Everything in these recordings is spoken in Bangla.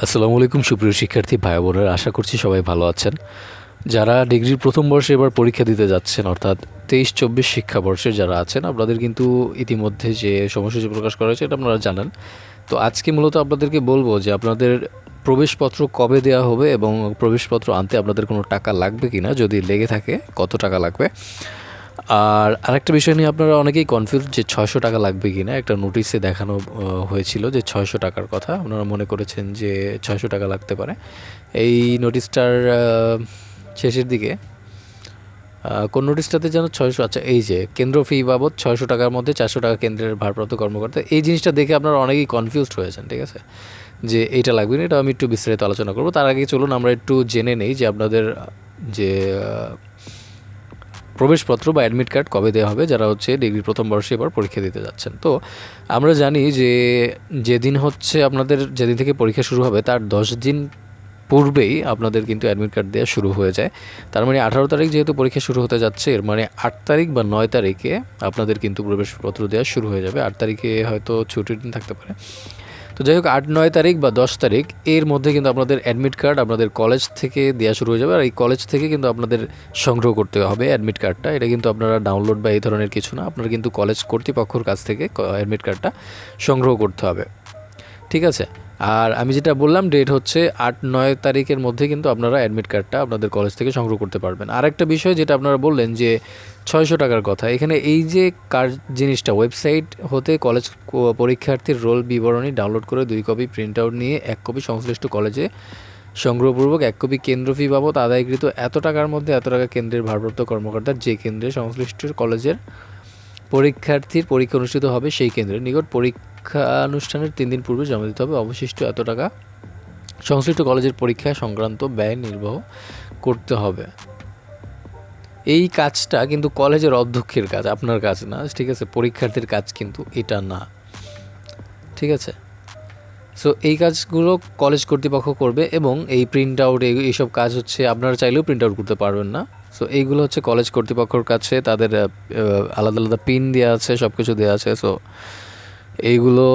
আসসালামু আলাইকুম, সুপ্রিয় শিক্ষার্থী ভাই বোনেরা। আশা করছি সবাই ভালো আছেন। যারা ডিগ্রির প্রথম বর্ষে এবার পরীক্ষা দিতে যাচ্ছেন, অর্থাৎ তেইশ, চব্বিশ শিক্ষাবর্ষে যারা আছেন, আপনাদের কিন্তু ইতিমধ্যে যে সময়সূচি প্রকাশ করা হয়েছে, এটা আপনারা জানেন। তো আজকে মূলত আপনাদেরকে বলব যে আপনাদের প্রবেশপত্র কবে দেওয়া হবে এবং প্রবেশপত্র আনতে আপনাদের কোনো টাকা লাগবে কি না যদি লেগে থাকে, কত টাকা লাগবে? আর আরেকটা বিষয় নিয়ে আপনারা অনেকেই কনফিউজ যে ছয়শো টাকা লাগবে কি না একটা নোটিশে দেখানো হয়েছিল যে ছয়শো টাকার কথা। আপনারা মনে করেছেন যে ছয়শো টাকা লাগতে পারে। এই নোটিশটার শেষের দিকে কোন নোটিশটাতে যেন ছয়শো আচ্ছা এই যে কেন্দ্র ফি বাবদ ছয়শো টাকার মধ্যে চারশো টাকা কেন্দ্রের ভারপ্রাপ্ত কর্মকর্তা, এই জিনিসটা দেখে আপনারা অনেকেই কনফিউজড হয়েছেন, ঠিক আছে? যে এইটা লাগবে না, এটা আমি একটু বিস্তারিত আলোচনা করব। তার আগে চলুন আমরা একটু জেনে নেই যে আপনাদের, যে প্রবেশপত্র বা অ্যাডমিট কার্ড কবে দেওয়া হবে, যারা হচ্ছে ডিগ্রি প্রথম বর্ষে এবার পরীক্ষা দিতে যাচ্ছেন। তো আমরা জানি যে যেদিন হচ্ছে আপনাদের যেদিন থেকে পরীক্ষা শুরু হবে, তার দশ দিন পূর্বেই আপনাদের কিন্তু অ্যাডমিট কার্ড দেওয়া শুরু হয়ে যায়। তার মানে আঠারো তারিখ যেহেতু পরীক্ষা শুরু হতে যাচ্ছে, এর মানে আট তারিখ বা নয় তারিখে আপনাদের কিন্তু প্রবেশপত্র দেওয়া শুরু হয়ে যাবে। আট তারিখে হয়তো ছুটির দিন থাকতে পারে। তো যাই হোক, আট, নয় তারিখ বা দশ তারিখ, এর মধ্যে কিন্তু আপনাদের অ্যাডমিট কার্ড আপনাদের কলেজ থেকে দেওয়া শুরু হয়ে যাবে। আর এই কলেজ থেকে কিন্তু আপনাদের সংগ্রহ করতে হবে অ্যাডমিট কার্ডটা এটা কিন্তু আপনারা ডাউনলোড বা এই ধরনের কিছু না, আপনারা কিন্তু কলেজ কর্তৃপক্ষর কাছ থেকে অ্যাডমিট কার্ডটা সংগ্রহ করতে হবে। ঠিক আছে? আর আমি যেটা বললাম ডেট হচ্ছে আট নয় তারিখের মধ্যে কিন্তু আপনারা অ্যাডমিট কার্ডটা আপনাদের কলেজ থেকে সংগ্রহ করতে পারবেন। আরেকটা বিষয় যেটা আপনারা বললেন যে ছয়শো টাকার কথা, এখানে এই যে কার জিনিসটা ওয়েবসাইট হতে কলেজ পরীক্ষার্থীর রোল বিবরণী ডাউনলোড করে দুই কপি প্রিন্ট আউট নিয়ে এক কপি সংশ্লিষ্ট কলেজে সংগ্রহপূর্বক, এক কপি কেন্দ্র ফি বাবদ আদায়কৃত এত টাকার মধ্যে এত টাকা কেন্দ্রের ভারপ্রাপ্ত কর্মকর্তা যে কেন্দ্রে সংশ্লিষ্ট কলেজের পরীক্ষার্থীর পরীক্ষা অনুষ্ঠিত হবে সেই কেন্দ্রের নিকট পরীক্ষা অনুষ্ঠানের তিন দিন পূর্বে জমা দিতে হবে অবশিষ্ট এত টাকা। সংশ্লিষ্ট কলেজের পরীক্ষা সংক্রান্ত ব্যয় নির্বাহ করতে হবে। এই কাজটা কিন্তু কলেজের অধ্যক্ষের কাজ, আপনার কাজ না, ঠিক আছে? পরীক্ষার্থীর কাজ কিন্তু এটা না। ঠিক আছে? সো এই কাজগুলো কলেজ কর্তৃপক্ষ করবে এবং এই প্রিন্ট আউট এইসব কাজ হচ্ছে, আপনারা চাইলেও প্রিন্ট আউট করতে পারবেন না। সো এইগুলো হচ্ছে কলেজ কর্তৃপক্ষর কাছে, তাদের আলাদা আলাদা পিন দেওয়া আছে সব কিছু দেওয়া আছে। সো এইগুলো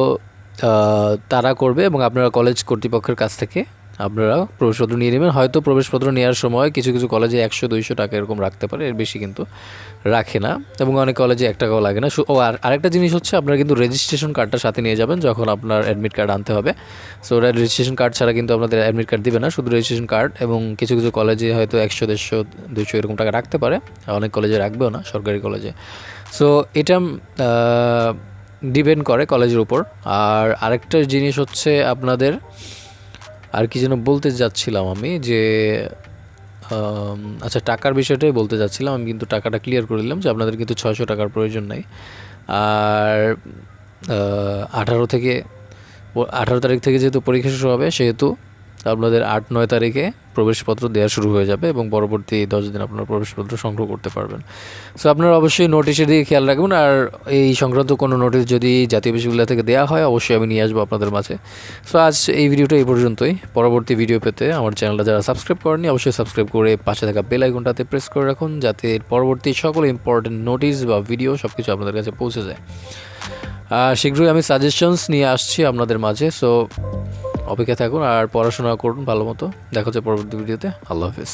তারা করবে এবং আপনারা কলেজ কর্তৃপক্ষের কাছ থেকে আপনারা প্রবেশপত্র নিয়ে নেবেন। হয়তো প্রবেশপত্র নেওয়ার সময় কিছু কিছু কলেজে একশো, দুইশো টাকা এরকম রাখতে পারে, এর বেশি কিন্তু রাখে না। এবং অনেক কলেজে এক টাকাও লাগে না। ও, আর আরেকটা জিনিস হচ্ছে, আপনারা কিন্তু রেজিস্ট্রেশন কার্ডটা সাথে নিয়ে যাবেন যখন আপনার অ্যাডমিট কার্ড আনতে হবে। সো ওরা রেজিস্ট্রেশন কার্ড ছাড়া কিন্তু আপনাদের অ্যাডমিট কার্ড দিবে না। শুধু রেজিস্ট্রেশন কার্ড এবং কিছু কিছু কলেজে হয়তো একশো, দেড়শো দুশো এরকম টাকা রাখতে পারে। অনেক কলেজে রাখবেও না, সরকারি কলেজে। সো এটা ডিপেন্ড করে কলেজের উপর। আর আরেকটা জিনিস হচ্ছে আপনাদের আর কি যেন বলতে যাচ্ছিলাম আমি যে আচ্ছা টাকার বিষয়টাই বলতে যাচ্ছিলাম। আমি কিন্তু টাকাটা ক্লিয়ার করে দিলাম যে আপনাদের কিন্তু ছয়শো টাকার প্রয়োজন নাই। আর আঠারো থেকে আঠারো তারিখ থেকে যেহেতু পরীক্ষা শুরু হবে, সেহেতু আপনাদের আট নয় তারিখে প্রবেশপত্র দেওয়া শুরু হয়ে যাবে এবং পরবর্তী দশ দিন আপনারা প্রবেশপত্র সংগ্রহ করতে পারবেন। সো আপনারা অবশ্যই নোটিশের দিকে খেয়াল রাখবেন আর এই সংক্রান্ত কোনো নোটিশ যদি জাতীয় বিশ্ববিদ্যালয় থেকে দেওয়া হয়, অবশ্যই আমি নিয়ে আসব আপনাদের মাঝে। সো আজ এই ভিডিওটা এই পর্যন্তই। পরবর্তী ভিডিও পেতে আমার চ্যানেলটা যারা সাবস্ক্রাইব করেনি অবশ্যই সাবস্ক্রাইব করে পাশে থাকা বেল আইকনটাতে প্রেস করে রাখুন যাতে পরবর্তী সকল ইম্পর্টেন্ট নোটিশ বা ভিডিও সব কিছু আপনাদের কাছে পৌঁছে যায়। শীঘ্রই আমি সাজেশনস নিয়ে আসছি আপনাদের মাঝে। সো অপেক্ষা থাকুন আর পড়াশোনা করুন ভালো মতো। দেখা হচ্ছে পরবর্তী ভিডিওতে। আল্লাহ হাফিজ।